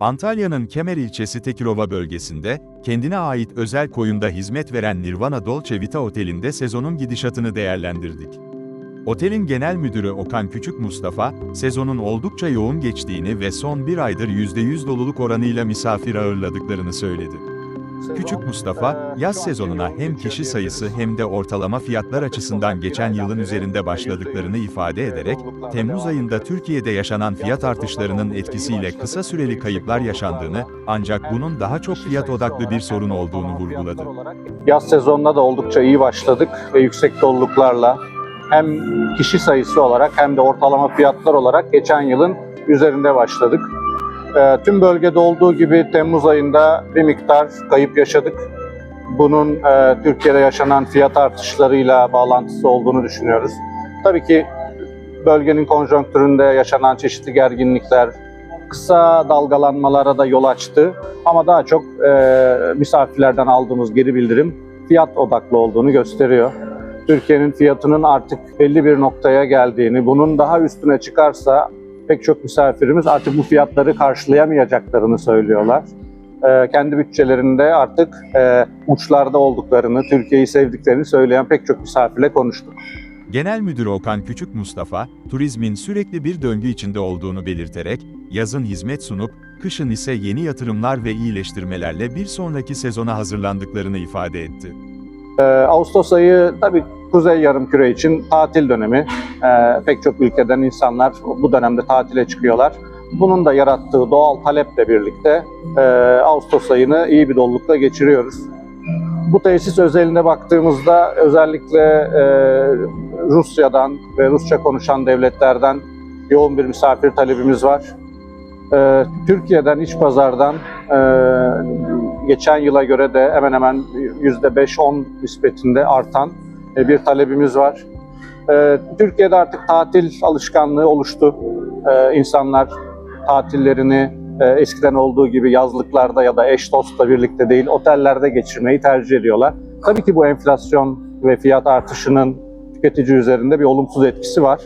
Antalya'nın Kemer ilçesi Tekirova bölgesinde, kendine ait özel koyunda hizmet veren Nirvana Dolce Vita Oteli'nde sezonun gidişatını değerlendirdik. Otelin genel müdürü Okan Küçük Mustafa, sezonun oldukça yoğun geçtiğini ve son bir aydır %100 doluluk oranıyla misafir ağırladıklarını söyledi. Küçük Mustafa, yaz sezonuna hem kişi sayısı hem de ortalama fiyatlar açısından geçen yılın üzerinde başladıklarını ifade ederek, Temmuz ayında Türkiye'de yaşanan fiyat artışlarının etkisiyle kısa süreli kayıplar yaşandığını, ancak bunun daha çok fiyat odaklı bir sorun olduğunu vurguladı. Yaz sezonuna da oldukça iyi başladık ve yüksek doluluklarla hem kişi sayısı olarak hem de ortalama fiyatlar olarak geçen yılın üzerinde başladık. Ee, tüm bölgede olduğu gibi Temmuz ayında bir miktar kayıp yaşadık. Bunun e, Türkiye'de yaşanan fiyat artışlarıyla bağlantısı olduğunu düşünüyoruz. Tabii ki bölgenin konjonktüründe yaşanan çeşitli gerginlikler, kısa dalgalanmalara da yol açtı. Ama daha çok e, misafirlerden aldığımız geri bildirim fiyat odaklı olduğunu gösteriyor. Türkiye'nin fiyatının artık belli bir noktaya geldiğini, bunun daha üstüne çıkarsa pek çok misafirimiz artık bu fiyatları karşılayamayacaklarını söylüyorlar. E, kendi bütçelerinde artık e, uçlarda olduklarını, Türkiye'yi sevdiklerini söyleyen pek çok misafirle konuştuk. Genel Müdür Okan Küçük Mustafa, turizmin sürekli bir döngü içinde olduğunu belirterek, yazın hizmet sunup, kışın ise yeni yatırımlar ve iyileştirmelerle bir sonraki sezona hazırlandıklarını ifade etti. Ee, Ağustos ayı tabii Kuzey Yarımküre için tatil dönemi. Ee, pek çok ülkeden insanlar bu dönemde tatile çıkıyorlar. Bunun da yarattığı doğal taleple birlikte e, Ağustos ayını iyi bir dolulukla geçiriyoruz. Bu tesis özelinde baktığımızda özellikle e, Rusya'dan ve Rusça konuşan devletlerden yoğun bir misafir talebimiz var. E, Türkiye'den, iç pazardan e, geçen yıla göre de hemen hemen %5-10 nispetinde artan e, bir talebimiz var. E, Türkiye'de artık tatil alışkanlığı oluştu. E, İnsanlar tatillerini e, eskiden olduğu gibi yazlıklarda ya da eş dostla birlikte değil otellerde geçirmeyi tercih ediyorlar. Tabii ki bu enflasyon ve fiyat artışının tüketici üzerinde bir olumsuz etkisi var.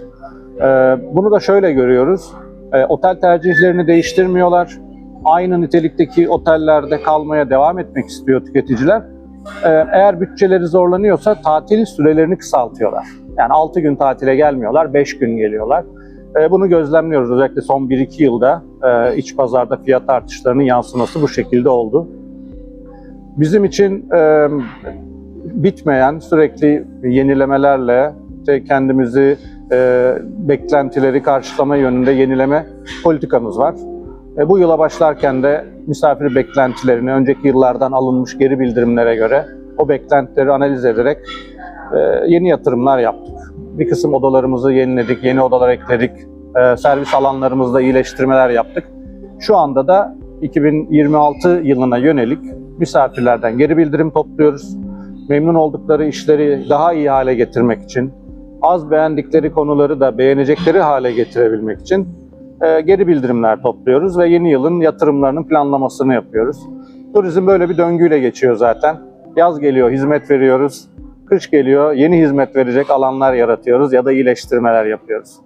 E, Bunu da şöyle görüyoruz. E, Otel tercihlerini değiştirmiyorlar aynı nitelikteki otellerde kalmaya devam etmek istiyor tüketiciler. Ee, Eğer bütçeleri zorlanıyorsa tatil sürelerini kısaltıyorlar. Yani 6 gün tatile gelmiyorlar, 5 gün geliyorlar. Ee, Bunu gözlemliyoruz. Özellikle son 1-2 yılda e, iç pazarda fiyat artışlarının yansıması bu şekilde oldu. Bizim için e, bitmeyen sürekli yenilemelerle kendimizi e, beklentileri karşılama yönünde yenileme politikamız var. E, bu yıla başlarken de misafir beklentilerini önceki yıllardan alınmış geri bildirimlere göre o beklentileri analiz ederek e, yeni yatırımlar yaptık. Bir kısım odalarımızı yeniledik, yeni odalar ekledik, e, servis alanlarımızda iyileştirmeler yaptık. Şu anda da 2026 yılına yönelik misafirlerden geri bildirim topluyoruz. Memnun oldukları işleri daha iyi hale getirmek için, az beğendikleri konuları da beğenecekleri hale getirebilmek için e, geri bildirimler topluyoruz ve yeni yılın yatırımlarının planlamasını yapıyoruz. Turizm böyle bir döngüyle geçiyor zaten. Yaz geliyor, hizmet veriyoruz. Kış geliyor, yeni hizmet verecek alanlar yaratıyoruz ya da iyileştirmeler yapıyoruz.